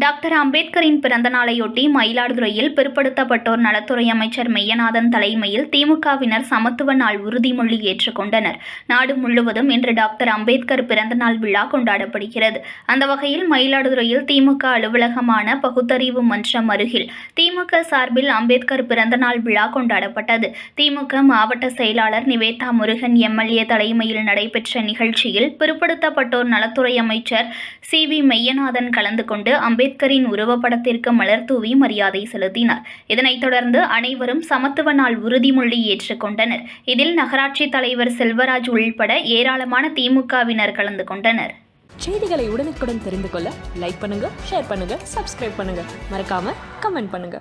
Doctor அம்பேத்கரின் பிறந்த நாளையொட்டி மயிலாடுதுறையில் பிற்படுத்தப்பட்டோர் நலத்துறை அமைச்சர் மெய்யநாதன் தலைமையில் திமுகவினர் சமத்துவ நாள் உறுதிமொழி ஏற்றுக்கொண்டனர் நாடு முழுவதும் இன்று டாக்டர் அம்பேத்கர் பிறந்த நாள் விழா கொண்டாடப்படுகிறது. அந்த வகையில் மயிலாடுதுறையில் திமுக அலுவலகமான பகுத்தறிவு மன்றம் அருகில் திமுக சார்பில் அம்பேத்கர் பிறந்த நாள் விழா கொண்டாடப்பட்டது. திமுக மாவட்ட செயலாளர் நிவேதா முருகன் எம்எல்ஏ தலைமையில் நடைபெற்ற நிகழ்ச்சியில் பிற்படுத்தப்பட்டோர் நலத்துறை அமைச்சர் சி வி மெய்யநாதன் கலந்து கொண்டு அம்பேத்கரின் உருவப்படத்திற்கு மலர் தூவி மரியாதை செலுத்தினார். இதனைத் தொடர்ந்து அனைவரும் சமத்துவ நாள் உறுதிமொழி ஏற்றுக்கொண்டனர் இதில் நகராட்சி தலைவர் செல்வராஜ் உள்பட ஏராளமான திமுகவினர் கலந்து கொண்டனர். செய்திகளை உடனுக்குடன் தெரிந்து கொள்ள லைக் பண்ணுங்க ஷேர் பண்ணுங்க சப்ஸ்கிரைப் பண்ணுங்க. மறக்காம கமெண்ட் பண்ணுங்க.